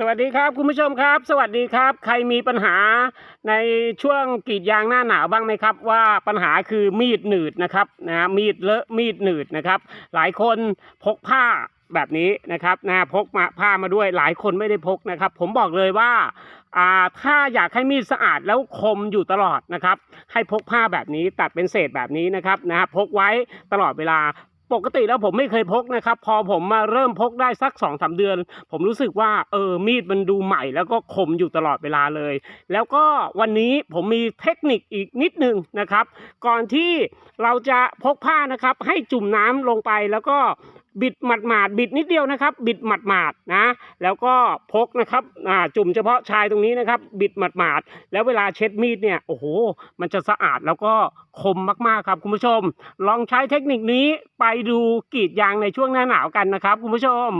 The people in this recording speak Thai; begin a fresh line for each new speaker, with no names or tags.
สวัสดีครับคุณผู้ชมครับ สวัสดีครับ ใครมีปัญหาในช่วงกรีดยางหน้าหนาวบ้างไหมครับ ว่าปัญหาคือมีดหนืดนะครับนะมีดเลอะมีดหนืดนะครับ หลายคนพกผ้าแบบนี้นะครับนะพกมาผ้ามาด้วยหลายคนไม่ได้พกนะครับ ผมบอกเลยว่าอ่าถ้าอยากให้มีดสะอาดแล้วคมอยู่ตลอดนะครับ ให้พกผ้าแบบนี้ตัดเป็นเศษแบบนี้นะครับนะพกไว้ตลอดเวลา ปกติแล้วผมไม่เคยพกนะครับ พอผมมาเริ่มพกได้สักสองสาเดือน ผมรู้สึกว่าเออมีดมันดูใหม่ แล้วก็คมอยู่ตลอดเวลาเลย แล้วก็วันนี้ผมมีเทคนิคอีกนิดหนึ่งนะครับ ก่อนที่เราจะพกผ้านะครับ ให้จุ่มน้ำลงไปแล้วก็ บิดหมาดๆบิดนิดเดียวนะครับ บิดหมาดๆนะ แล้วก็พกนะครับอ่าจุ่มเฉพาะชายตรงนี้นะครับ บิดหมาดๆแล้วเวลาเช็ดมีดเนี่ยโอ้โห มันจะสะอาดแล้วก็คมมากๆครับคุณผู้ชม ลองใช้เทคนิคนี้ไปดูกรีดยางในช่วงหน้าหนาวกันนะครับ คุณผู้ชม